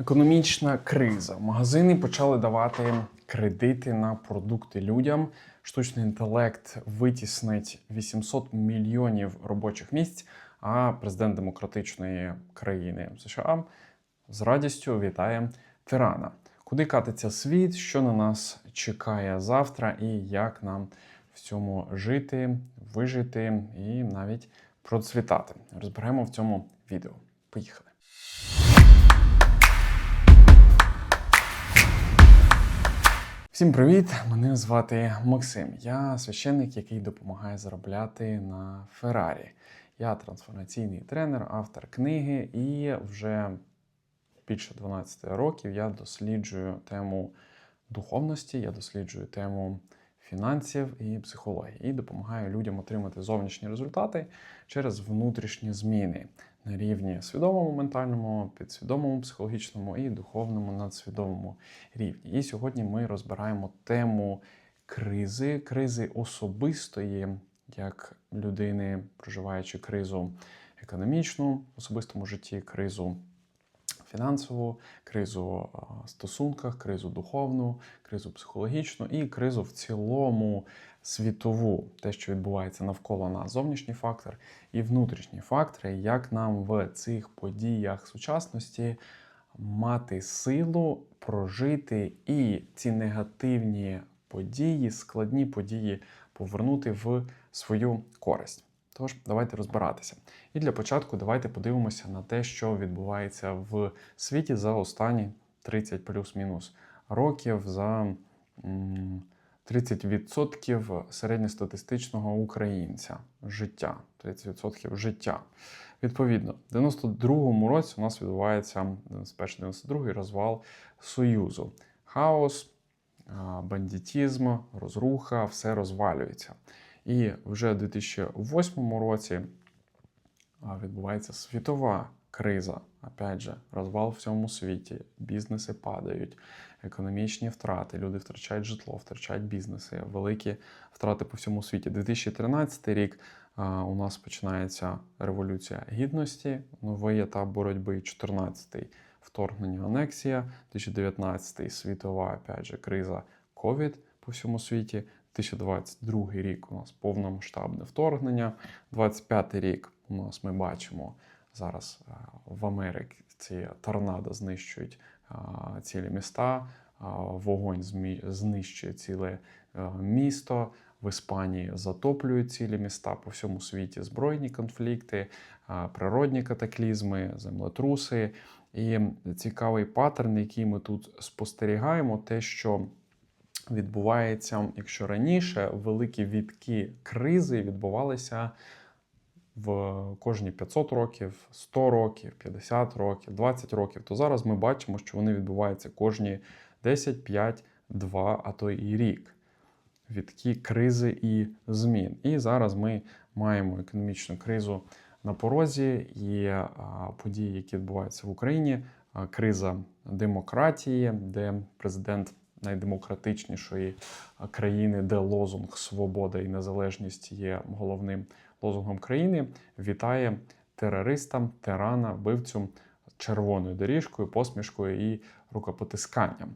Економічна криза. Магазини почали давати кредити на продукти людям. Штучний інтелект витіснить 800 мільйонів робочих місць. А президент демократичної країни США з радістю вітає тирана. Куди катиться світ, що на нас чекає завтра, і як нам в цьому жити, вижити і навіть процвітати. Розберемо в цьому відео. Поїхали. Всім привіт! Мене звати Максим. Я священник, який допомагає заробляти на Феррарі. Я трансформаційний тренер, автор книги, і вже більше 12 років я досліджую тему духовності, я досліджую тему фінансів і психології і допомагаю людям отримати зовнішні результати через внутрішні зміни на рівні свідомому, ментальному, підсвідомому, психологічному і духовному надсвідомому рівні. І сьогодні ми розбираємо тему кризи, кризи особистої, як людини, проживаючи кризу економічну в особистому житті, кризу фінансову, кризу в стосунках, кризу духовну, кризу психологічну і кризу в цілому світову, те, що відбувається навколо нас, зовнішній фактор і внутрішні фактори, як нам в цих подіях сучасності мати силу прожити і ці негативні події, складні події повернути в свою користь. Тож, давайте розбиратися. І для початку давайте подивимося на те, що відбувається в світі за останні 30 плюс-мінус років за 30% середньостатистичного українця життя. 30% життя. Відповідно, в 92-му році у нас відбувається спершу 92-й розвал Союзу. Хаос, бандитізм, розруха, все розвалюється. І вже в 2008 році відбувається світова криза. Опять же, розвал в всьому світі, бізнеси падають, економічні втрати, люди втрачають житло, втрачають бізнеси, великі втрати по всьому світі. 2013 рік у нас починається революція гідності, новий етап боротьби, 14-й вторгнення, анексія, 2019 світова опять же, криза ковід по всьому світі. 2022 рік у нас повномасштабне вторгнення. 25 рік у нас ми бачимо зараз в Америці ці торнадо знищують цілі міста, вогонь знищує ціле місто. В Іспанії затоплюють цілі міста по всьому світі збройні конфлікти, природні катаклізми, землетруси. І цікавий паттерн, який ми тут спостерігаємо, те, що відбувається, якщо раніше великі відки кризи відбувалися в кожні 500 років, 100 років, 50 років, 20 років, то зараз ми бачимо, що вони відбуваються кожні 10, 5, 2, а то і рік. Відки кризи і змін. І зараз ми маємо економічну кризу на порозі і події, які відбуваються в Україні. Криза демократії, де президент найдемократичнішої країни, де лозунг Свобода і незалежність є головним лозунгом країни, вітає терористам, тирана, вбивцю червоною доріжкою, посмішкою і рукопотисканням.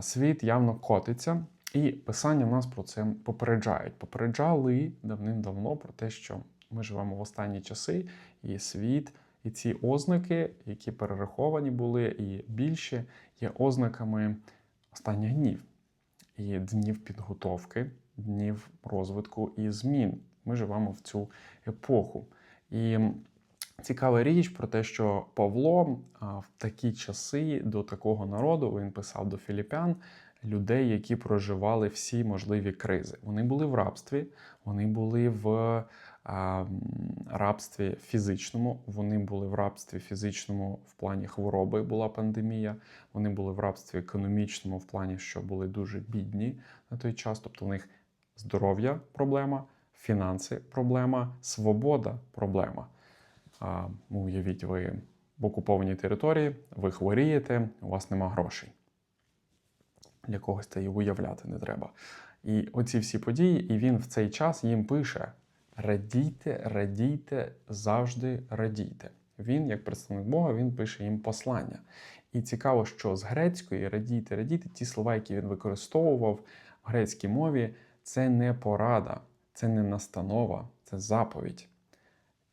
Світ явно котиться, і писання нас про це попереджають. Попереджали давним-давно про те, що ми живемо в останні часи, і світ. І ці ознаки, які перераховані були, і більше є ознаками останніх днів і днів підготовки, днів розвитку і змін. Ми живемо в цю епоху. І цікава річ про те, що Павло в такі часи до такого народу він писав до філіпян людей, які проживали всі можливі кризи. Вони були в рабстві, вони були в рабстві фізичному. Вони були в рабстві фізичному в плані хвороби, була пандемія. Вони були в рабстві економічному, в плані, що були дуже бідні на той час. Тобто в них здоров'я проблема, фінанси проблема, свобода проблема. Ну, Уявіть, ви в окупованій території, ви хворієте, у вас нема грошей. Для когось це і уявляти не треба. І оці всі події, і він в цей час їм пише: радійте, радійте, завжди радійте. Він, як представник Бога, він пише їм послання. І цікаво, що з грецької радійте, радійте, ті слова, які він використовував в грецькій мові, це не порада, це не настанова, це заповідь.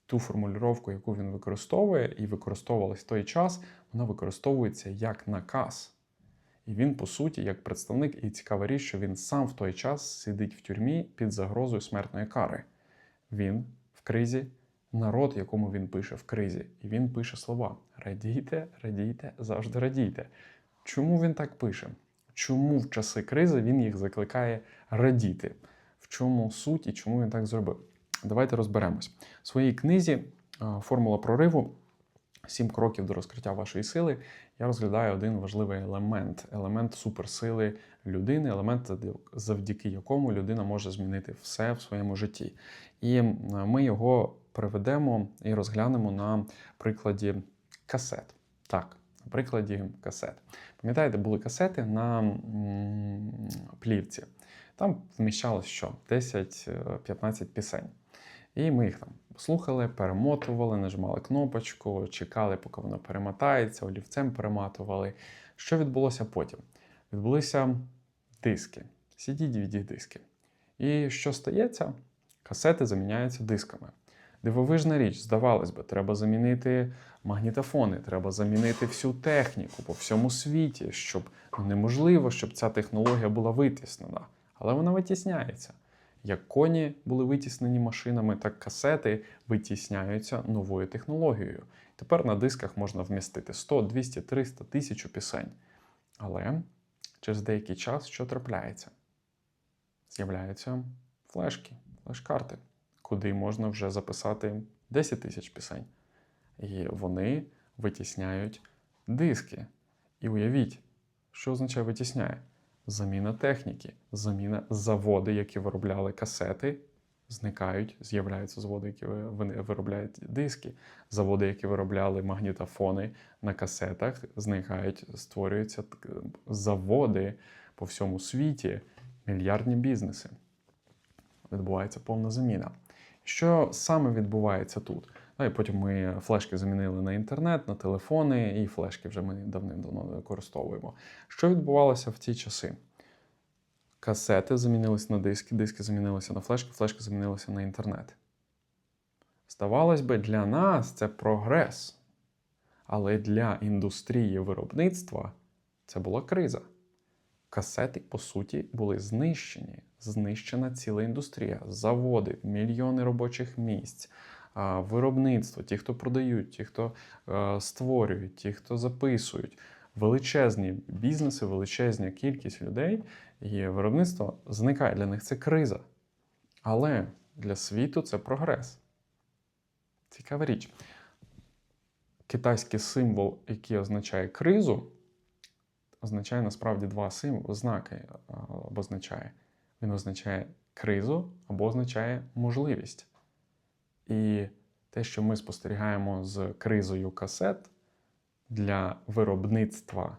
Ту формулювання, яку він використовує і використовувалась в той час, вона використовується як наказ. І він, по суті, як представник, і цікава річ, що він сам в той час сидить в тюрмі під загрозою смертної кари. Він в кризі, народ, якому він пише в кризі, і він пише слова: радійте, радійте, завжди радійте. Чому він так пише? Чому в часи кризи він їх закликає радіти? В чому суть і чому він так зробив? Давайте розберемось. В своїй книзі Формула прориву. Сім кроків до розкриття вашої сили. Я розглядаю один важливий елемент елемент суперсили людини, елемент, завдяки якому людина може змінити все в своєму житті. І ми його приведемо і розглянемо на прикладі касет. Так, на прикладі касет. Пам'ятаєте, були касети на плівці. Там вміщалось що? 10-15 пісень. І ми їх там слухали, перемотували, нажимали кнопочку, чекали, поки воно перемотається, олівцем перематували. Що відбулося потім? Відбулися диски, cd dvd диски. І що стається? Касети заміняються дисками. Дивовижна річ, здавалось би, треба замінити магнітофони, треба замінити всю техніку по всьому світі, щоб ну, неможливо, щоб ця технологія була витіснена. Але вона витісняється. Як коні були витіснені машинами, так касети витісняються новою технологією. Тепер на дисках можна вмістити 100, 200, 300, 1000 пісень. Але через деякий час що трапляється? З'являються флешки, флеш-карти, куди можна вже записати 10 тисяч пісень. І вони витісняють диски. І уявіть, що означає витісняє? Заміна техніки, заміна заводи, які виробляли касети, зникають, з'являються заводи, які виробляють диски. Заводи, які виробляли магнітофони на касетах, зникають, створюються заводи по всьому світі, мільярдні бізнеси. Відбувається повна заміна. Що саме відбувається тут? Ну і потім ми флешки замінили на інтернет, на телефони, і флешки вже ми давним-давно використовуємо. Що відбувалося в ті часи? Касети замінилися на диски, диски замінилися на флешки, флешки замінилися на інтернет. Здавалось би, для нас це прогрес. Але для індустрії виробництва це була криза. Касети, по суті, були знищені. Знищена ціла індустрія, заводи, мільйони робочих місць виробництво, ті, хто продають, ті, хто е, створюють, ті, хто записують. Величезні бізнеси, величезна кількість людей і виробництво зникає. Для них це криза. Але для світу це прогрес. Цікава річ. Китайський символ, який означає кризу, означає насправді два символи, знаки обозначає. Він означає кризу або означає можливість. І те, що ми спостерігаємо з кризою касет для виробництва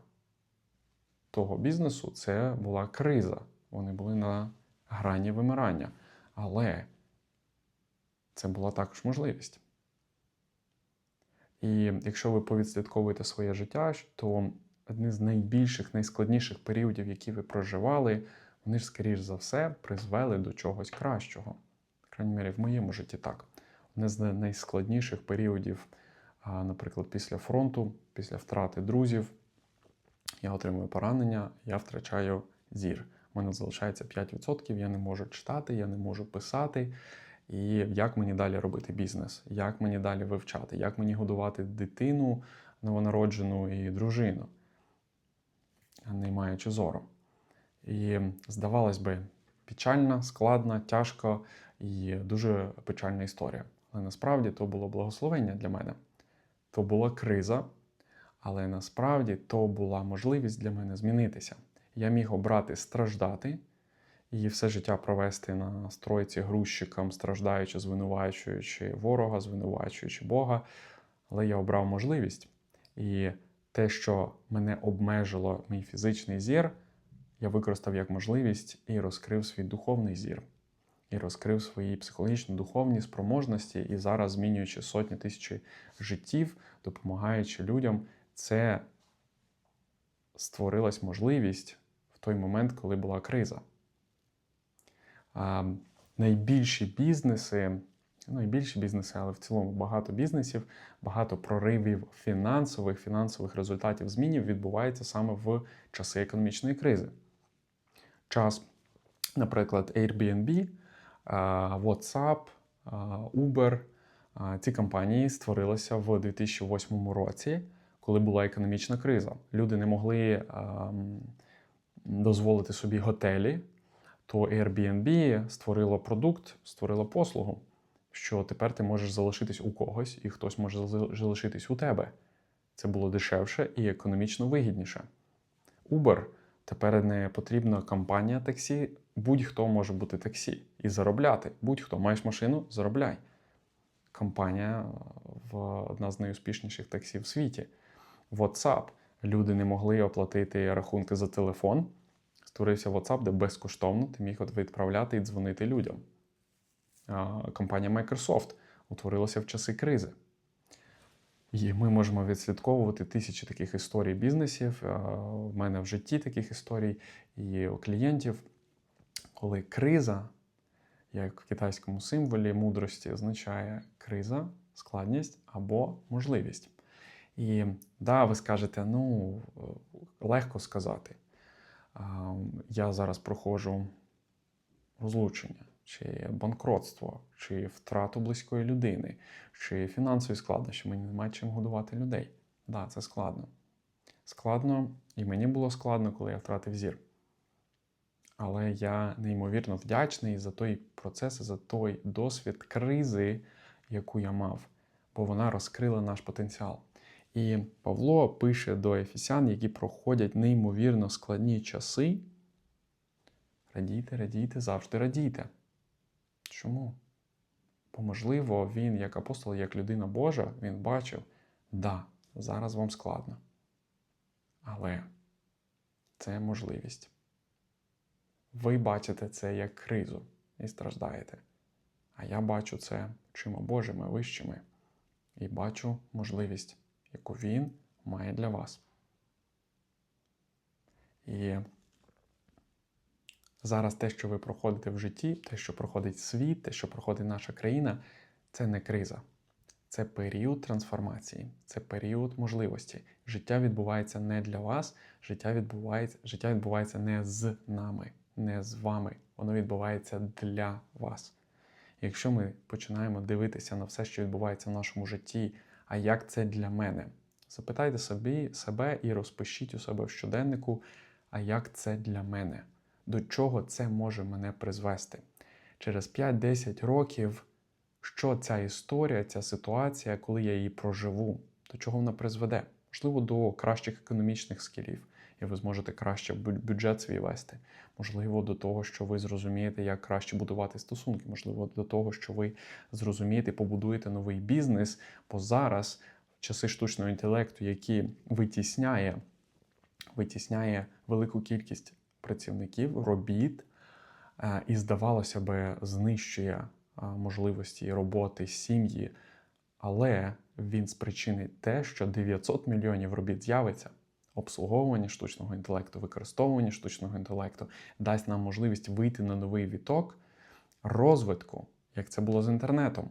того бізнесу, це була криза. Вони були на грані вимирання. Але це була також можливість. І якщо ви повідслідковуєте своє життя, то одні з найбільших, найскладніших періодів, які ви проживали, вони ж, скоріш за все, призвели до чогось кращого. В крайній мірі, в моєму житті так не з найскладніших періодів, наприклад, після фронту, після втрати друзів, я отримую поранення, я втрачаю зір. У мене залишається 5%, я не можу читати, я не можу писати. І як мені далі робити бізнес, як мені далі вивчати, як мені годувати дитину новонароджену і дружину, не маючи зору. І здавалось би, печальна, складна, тяжка і дуже печальна історія. Але насправді то було благословення для мене. То була криза, але насправді то була можливість для мене змінитися. Я міг обрати страждати і все життя провести на стройці грузчиком, страждаючи, звинувачуючи ворога, звинувачуючи Бога. Але я обрав можливість. І те, що мене обмежило мій фізичний зір, я використав як можливість і розкрив свій духовний зір і розкрив свої психологічні духовні спроможності, і зараз, змінюючи сотні тисячі життів, допомагаючи людям, це створилась можливість в той момент, коли була криза. А, найбільші бізнеси, найбільші бізнеси, але в цілому багато бізнесів, багато проривів фінансових, фінансових результатів змінів відбувається саме в часи економічної кризи. Час, наприклад, Airbnb, WhatsApp, Uber. Ці компанії створилися в 2008 році, коли була економічна криза. Люди не могли дозволити собі готелі, то Airbnb створило продукт, створило послугу, що тепер ти можеш залишитись у когось, і хтось може залишитись у тебе. Це було дешевше і економічно вигідніше. Uber тепер не потрібна компанія таксі, будь-хто може бути таксі і заробляти. Будь-хто маєш машину, заробляй. Компанія е, в одна з найуспішніших таксі в світі. WhatsApp. Люди не могли оплатити рахунки за телефон. Створився WhatsApp, де безкоштовно ти міг відправляти і дзвонити людям. Компанія Microsoft утворилася в часи кризи. І ми можемо відслідковувати тисячі таких історій бізнесів. А, В мене в житті таких історій і у клієнтів, коли криза, як в китайському символі мудрості, означає криза, складність або можливість. І да, ви скажете, ну легко сказати. Я зараз проходжу розлучення, чи банкротство, чи втрату близької людини, чи фінансові складнощі. Мені немає чим годувати людей. Да, це складно. Складно, і мені було складно, коли я втратив зір. Але я неймовірно вдячний за той процес, за той досвід кризи, яку я мав, бо вона розкрила наш потенціал. І Павло пише до Ефесян, які проходять неймовірно складні часи. Радійте, радійте, завжди радійте. Чому? Бо, можливо, він, як апостол, як людина Божа, він бачив, да, зараз вам складно. Але це можливість. Ви бачите це як кризу і страждаєте. А я бачу це очима Божими, вищими, і бачу можливість, яку Він має для вас. І зараз те, що ви проходите в житті, те, що проходить світ, те, що проходить наша країна, це не криза. Це період трансформації, це період можливості. Життя відбувається не для вас, життя відбувається, життя відбувається не з нами, не з вами. Воно відбувається для вас. Якщо ми починаємо дивитися на все, що відбувається в нашому житті, а як це для мене, запитайте собі себе і розпишіть у себе в щоденнику, а як це для мене, до чого це може мене призвести. Через 5-10 років, що ця історія, ця ситуація, коли я її проживу, до чого вона призведе? Можливо, до кращих економічних скілів, і ви зможете краще бю- бюджет свій вести. Можливо, до того, що ви зрозумієте, як краще будувати стосунки. Можливо, до того, що ви зрозумієте, побудуєте новий бізнес. Бо зараз, часи штучного інтелекту, які витісняє, витісняє велику кількість працівників, робіт, е, і, здавалося би, знищує е, можливості роботи сім'ї, але він спричинить те, що 900 мільйонів робіт з'явиться. Обслуговування штучного інтелекту, використовування штучного інтелекту дасть нам можливість вийти на новий віток розвитку, як це було з інтернетом.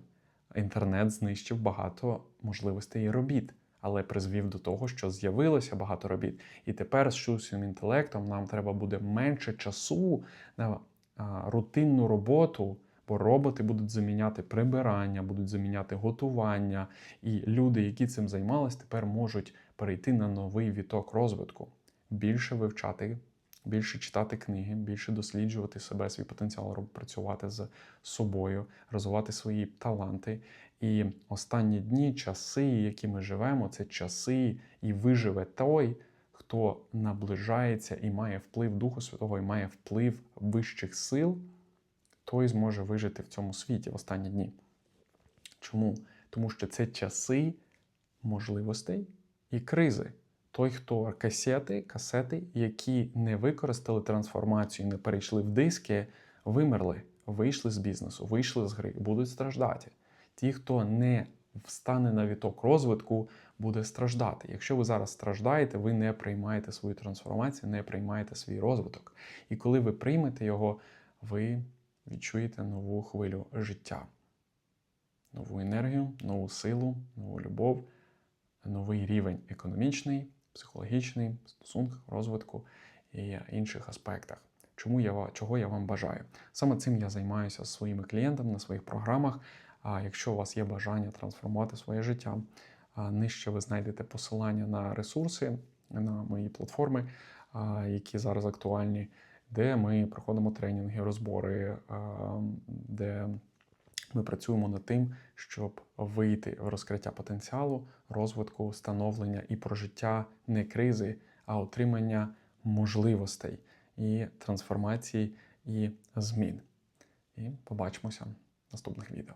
Інтернет знищив багато можливостей і робіт, але призвів до того, що з'явилося багато робіт. І тепер з штучним інтелектом нам треба буде менше часу на рутинну роботу, бо роботи будуть заміняти прибирання, будуть заміняти готування. І люди, які цим займалися, тепер можуть перейти на новий віток розвитку, більше вивчати, більше читати книги, більше досліджувати себе, свій потенціал, працювати з собою, розвивати свої таланти. І останні дні, часи, які ми живемо, це часи, і виживе той, хто наближається і має вплив Духу Святого, і має вплив вищих сил, той зможе вижити в цьому світі в останні дні. Чому? Тому що це часи можливостей і кризи. Той, хто касети, касети, які не використали трансформацію, не перейшли в диски, вимерли, вийшли з бізнесу, вийшли з гри, будуть страждати. Ті, хто не встане на віток розвитку, буде страждати. Якщо ви зараз страждаєте, ви не приймаєте свою трансформацію, не приймаєте свій розвиток. І коли ви приймете його, ви відчуєте нову хвилю життя, нову енергію, нову силу, нову любов, новий рівень економічний, психологічний, стосунках, розвитку і інших аспектах. Чому я чого я вам бажаю? Саме цим я займаюся зі своїми клієнтами на своїх програмах. А якщо у вас є бажання трансформувати своє життя, нижче ви знайдете посилання на ресурси на мої платформи, які зараз актуальні, де ми проходимо тренінги, розбори, де ми працюємо над тим, щоб вийти в розкриття потенціалу, розвитку, становлення і прожиття не кризи, а отримання можливостей і трансформації і змін. І побачимося в наступних відео.